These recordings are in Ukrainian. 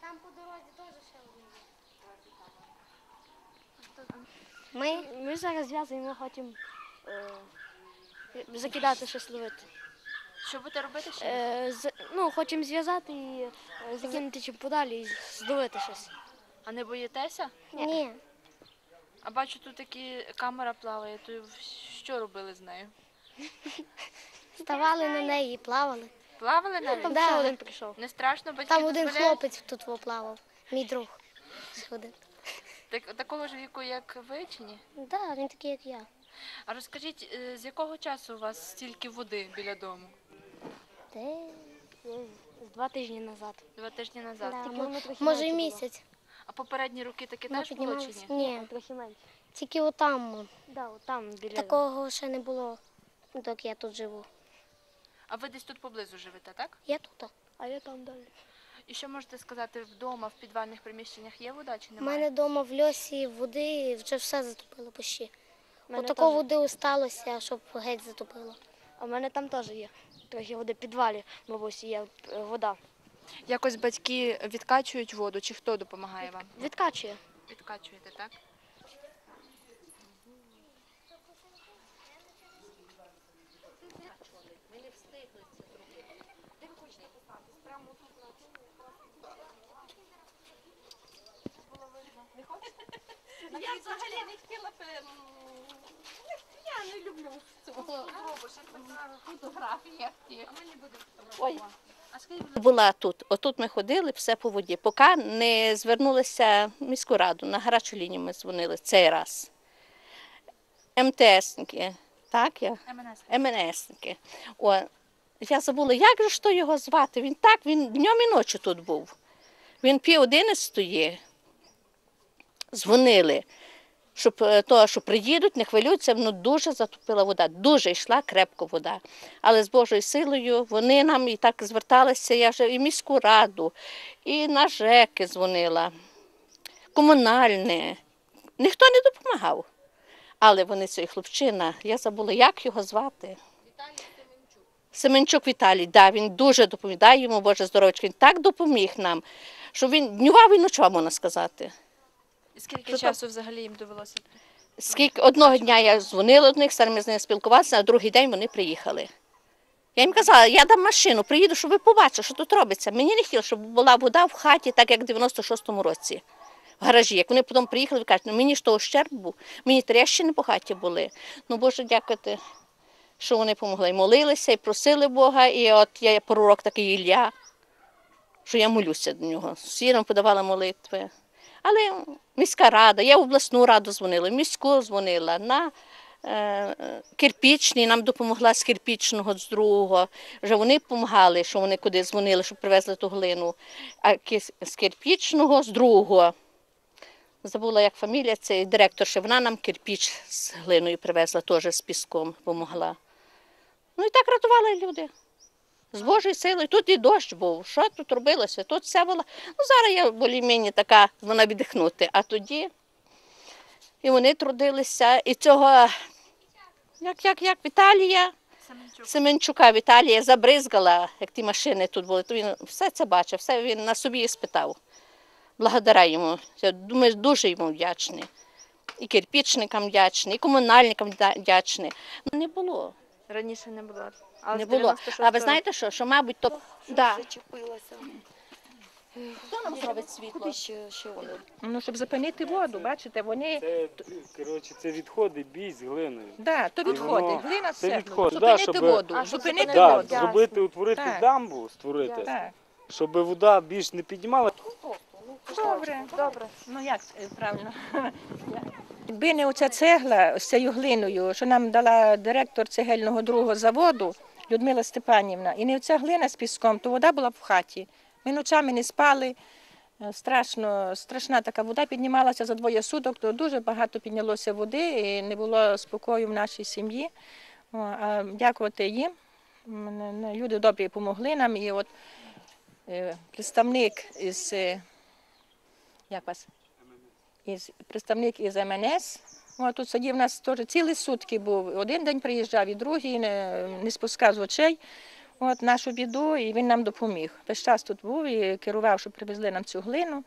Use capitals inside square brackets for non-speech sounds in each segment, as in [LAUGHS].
Там по дорозі теж ще один. Ми, ми зараз зв'язуємо, ми хочемо е, закидати щось ловити. Що будете робити ще? Е, з, ну, хочемо зв'язати і е, закинути чим подалі і зловити щось. А не боїтеся? Ні. А бачу, тут такі камера плаває, то що робили з нею? [LAUGHS] Ставали на неї і плавали. Плавали навіть? Там ще один прийшов. Не страшно, батьки Там один дозволяють? хлопець тут плавав, мій друг. Сходив. Так, такого ж віку, як ви чи ні? Так, да, він такий, як я. А розкажіть, е, з якого часу у вас стільки води біля дому? Де? Два тижні назад. Два тижні назад. Да, Тільки- мо- може і місяць. А попередні роки таке Ми теж було чи піднімалися. ні? Ні, трохи менше. Тільки отам. Да, от там біля. Такого ще не було, доки я тут живу. А ви десь тут поблизу живете, так? Я тут. А я там далі. І що можете сказати, вдома, в підвальних приміщеннях є вода чи У немає? мене вдома в льосі води вже все затопило почти. Мене Отакого теж. води осталося, щоб геть затопило. А в мене там теж є. Трохи води в підвалі, бабусі, є е, вода. Якось батьки відкачують воду, чи хто допомагає вам? Відкачує. Відкачуєте, так? Я взагалі не хотіла б. Я не люблю цього фотографії. Ой. була тут. Отут ми ходили, все по воді. Поки не звернулися в міську раду. На гарячу лінію ми дзвонили цей раз. МТСники, так я? МНС. МНСники. О, я забула, як же ж то його звати? Він так, він днем і ночі тут був. Він пів одинадцятої дзвонили, щоб е, то, що приїдуть, не хвилюються, ну дуже затопила вода, дуже йшла крепко вода. Але з Божою силою вони нам і так зверталися, я вже і міську раду, і на ЖЕКи дзвонила, комунальне. Ніхто не допомагав. Але вони цей хлопчина, я забула, як його звати. Семенчук Віталій, да, він дуже допоміг. Йому Боже здоров'ячка. Він так допоміг нам, що він днював і ночував, можна сказати. І скільки Що часу взагалі їм довелося? Скільки одного дня я дзвонила до них, старими з ними спілкувалися, а другий день вони приїхали. Я їм казала, я дам машину, приїду, щоб ви побачили, що тут робиться. Мені не хотілося, щоб була вода в хаті, так як в 96-му році, гаражі. Як вони потім приїхали, ви кажуть, ну мені ж того ущерб був, мені тріщини по хаті були. Ну, Боже, дякувати, що вони допомогли. І молилися, і просили Бога, і от я пророк такий Ілля, що я молюся до нього. Всі нам подавали молитви. Але міська рада, я в обласну раду дзвонила, в міську дзвонила, на е, кирпічний, нам допомогла з кирпічного, з другого. Вже вони допомагали, що вони куди дзвонили, щоб привезли ту глину. А з кирпічного, з другого. Забула, як фамілія, це директор, що вона нам кирпіч з глиною привезла, теж з піском допомогла. Ну і так рятували люди. З Божою силою. Тут і дощ був. Що тут робилося? Тут все було. Ну, зараз я болі-мені така, вона віддихнути. А тоді і вони трудилися. І цього, як, як, як Віталія, Семенчук. Семенчука Віталія забризгала, як ті машини тут були. То він все це бачив, все він на собі і спитав. Благодаря йому. Я думаю, дуже йому вдячний. І кирпічникам вдячний, і комунальникам вдя- вдячний. Ну, не було. Раніше не було. Але не було. А ви знаєте що? Що, мабуть, то. Да. Зачепилася. Хто нам зробить світло? ще, ще воно? Ну, щоб зупинити воду, бачите, вони. Це, коротше, це відходи бій з глиною. Да, то відходи, воно- глина це все. відходи, да, Зупинити щоб- воду, А, щоб зупинити Да, воду. зробити, утворити Так. дамбу, створити, Так. щоб вода більш не піднімала. Добре, добре. Ну як е, правильно? [LAUGHS] Якби не оця цегла з цією глиною, що нам дала директор цегельного другого заводу Людмила Степанівна, і не оця глина з піском, то вода була б в хаті. Ми ночами не спали. Е, Страшно, страшна така вода піднімалася за двоє суток, то дуже багато піднялося води і не було спокою в нашій сім'ї. А дякувати їм. Люди добрі допомогли нам. І от е, представник із як вас? Із, представник із МНС, От тут сидів у нас теж цілі сутки був. Один день приїжджав, і другий не, не спускав з очей. От нашу біду, і він нам допоміг. Весь час тут був і керував, щоб привезли нам цю глину.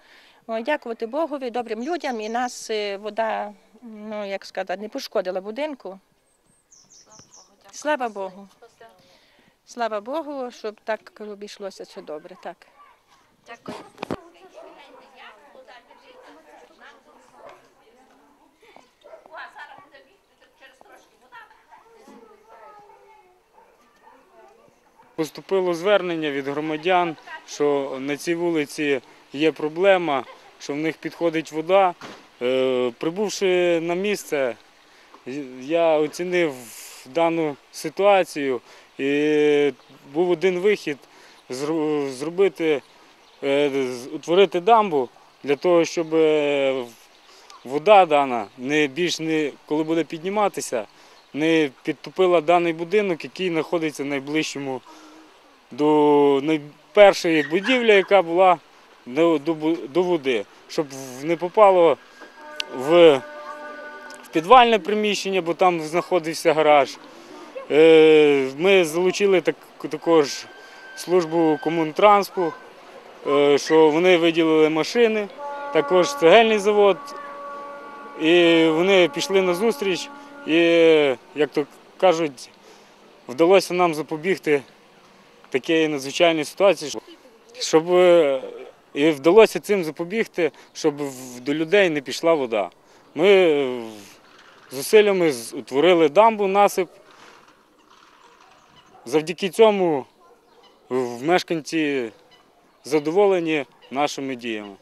О, дякувати Богові, добрим людям, і нас е, вода, ну як сказати, не пошкодила будинку. Слава Богу. Слава Богу, щоб так обійшлося все добре. Так. Дякую. Поступило звернення від громадян, що на цій вулиці є проблема, що в них підходить вода. Е, Прибувши на місце, я оцінив дану ситуацію і був один вихід зробити, е, утворити дамбу для того, щоб е, вода дана не більш не коли буде підніматися, не підтопила даний будинок, який знаходиться найближчому до найпершої будівлі, яка була до, води, щоб не попало в, в підвальне приміщення, бо там знаходився гараж. Е, Ми залучили так, також службу комунтранспу, е, що вони виділили машини, також цегельний завод. І вони пішли на зустріч, і, як то кажуть, вдалося нам запобігти такій надзвичайній ситуації, щоб е, і вдалося цим запобігти, щоб до людей не пішла вода. Ми е, зусиллями утворили дамбу, насип. Завдяки цьому мешканці задоволені нашими діями.